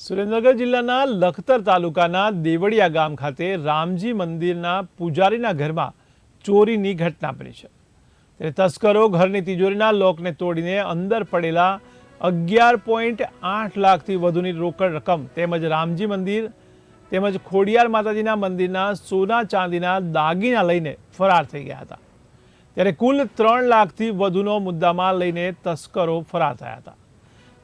સુરેન્દ્રનગર જિલ્લાના લખતર તાલુકાના દેવળિયા ગામ ખાતે રામજી મંદિરના પૂજારીના ઘરમાં ચોરીની ઘટના બની છે. ત્યારે તસ્કરો ઘરની તિજોરીના લોકને તોડીને અંદર પડેલા અગિયાર પોઈન્ટ આઠ લાખથી વધુની રોકડ રકમ તેમજ રામજી મંદિર તેમજ ખોડિયાર માતાજીના મંદિરના સોના ચાંદીના દાગીના લઈને ફરાર થઈ ગયા હતા. ત્યારે કુલ ત્રણ લાખથી વધુનો મુદ્દામાલ લઈને તસ્કરો ફરાર થયા હતા.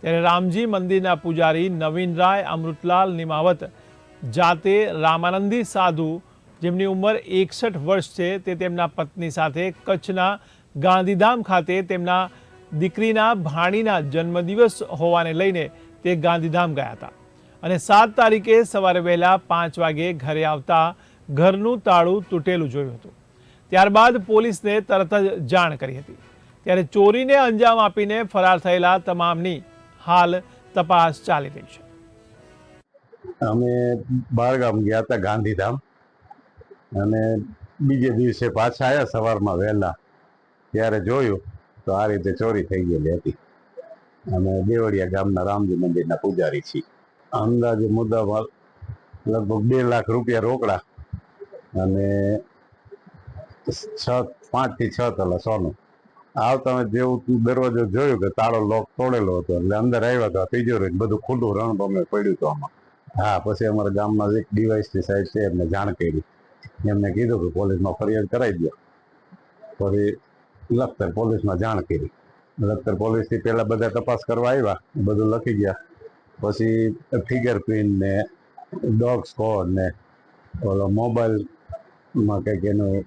ત્યારે રામજી મંદિરના પૂજારી નવીનરાય અમૃતલાલ નિમાવત, જાતે રામાનંદી સાધુ, જેમની ઉંમર એકસઠ વર્ષ છે, તે તેમના પત્ની સાથે કચ્છના ગાંધીધામ ખાતે તેમના દીકરીના ભાણીના જન્મદિવસ હોવાને લઈને તે ગાંધીધામ ગયા હતા. અને સાત તારીખે સવારે વહેલા પાંચ વાગે ઘરે આવતા ઘરનું તાળું તૂટેલું જોયું હતું. ત્યારબાદ પોલીસને તરત જ જાણ કરી હતી. ત્યારે ચોરીને અંજામ આપીને ફરાર થયેલા તમામની હાલ તપાસ ચાલી રહી છે. અમે બારગામ ગયા હતા ગાંધીધામ. અને બીજે દિવસે પાછા આવ્યા સવારમાં વહેલા. ત્યારે જોયું તો આ રીતે ચોરી થઈ ગયેલી હતી. અમે દેવળિયા ગામના રામજી મંદિરના પૂજારી છીએ. અંદાજે મુદ્દામાં લગભગ બે લાખ રૂપિયા રોકડા અને છ પાંચથી છ તલા સોનું. આવતા જેવું દરવાજો જોયું કે તાળો લોક તોડેલો હતો, એટલે અંદર આવ્યા હતા તિજોરી ને બધું ખુલ્લું રણભમે પડ્યું હતું આમાં. હા, પછી અમારા ગામમાં એક ડીવાયસપી સાહેબ, છે એમને જાણ કરી. એમને કીધું કે પોલીસમાં ફરિયાદ કરાવી દો. પછી લખતર પોલીસમાં જાણ કરી. લખતર પોલીસથી પહેલાં બધા તપાસ કરવા આવ્યા, બધું લખી ગયા. પછી ફિંગર પ્રિન્ટ ને ડોગ સ્કોડ ને ઓલો મોબાઈલમાં કંઈક એનું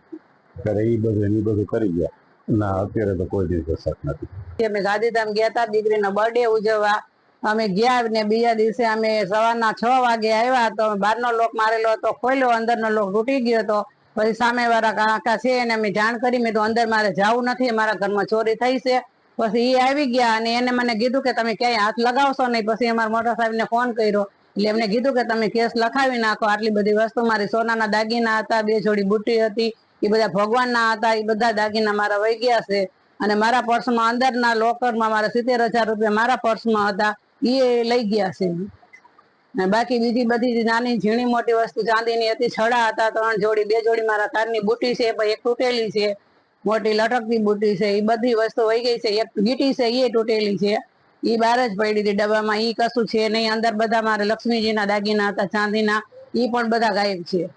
કરે એ બધું એ બધું કરી ગયા. ના, અત્યારે તો કોઈ દિવસ શક નથી. અમે ગાંધીધામ ગયા હતા દીકરીનો બર્થડે ઉજવવા. અમે ગયા ને બીજા દિવસે અમે સવારના છ વાગે આવ્યા તો બહારનો લોક મારેલો હતો ખોલ્યો અંદરનો લોક તૂટી ગયો હતો. પછી સામે વાળા કાકા છે એને અમે જાણ કરી, મેં તો અંદર મારે જવું નથી મારા ઘરમાં ચોરી થઈ છે. પછી એ આવી ગયા અને એને મને કીધું કે, તમે ક્યાંય હાથ લગાવશો નહીં. પછી અમારા મોટા સાહેબને ફોન કર્યો. એટલે એમને કીધું કે, તમે કેસ લખાવી નાખો, આટલી બધી વસ્તુ મારી સોનાના દાગીના હતા, બે જોડી બુટ્ટી હતી એ બધા ભગવાનના હતા, એ બધા દાગીના મારા વહી ગયા છે. અને મારા પર્સમાં અંદરના લોકરમાં મારા સિત્તેર હજાર રૂપિયા મારા પર્સમાં હતા, એ લઈ ગયા છે. બાકી બીજી બધી નાની ઝીણી મોટી વસ્તુ ચાંદીની હતી, છડા હતા, ત્રણ જોડી, બે જોડી મારા કારની બુટી છે પણ એક તૂટેલી છે, મોટી લટકતી બુટી છે, એ બધી વસ્તુ વહી ગઈ છે. એક ગીટી છે, એ તૂટેલી છે. એ બહાર જ પડી હતી ડબ્બામાં એ કશું છે નહીં. અંદર બધા મારે લક્ષ્મીજીના દાગીના હતા, ચાંદીના એ પણ બધા ગાયબ છે.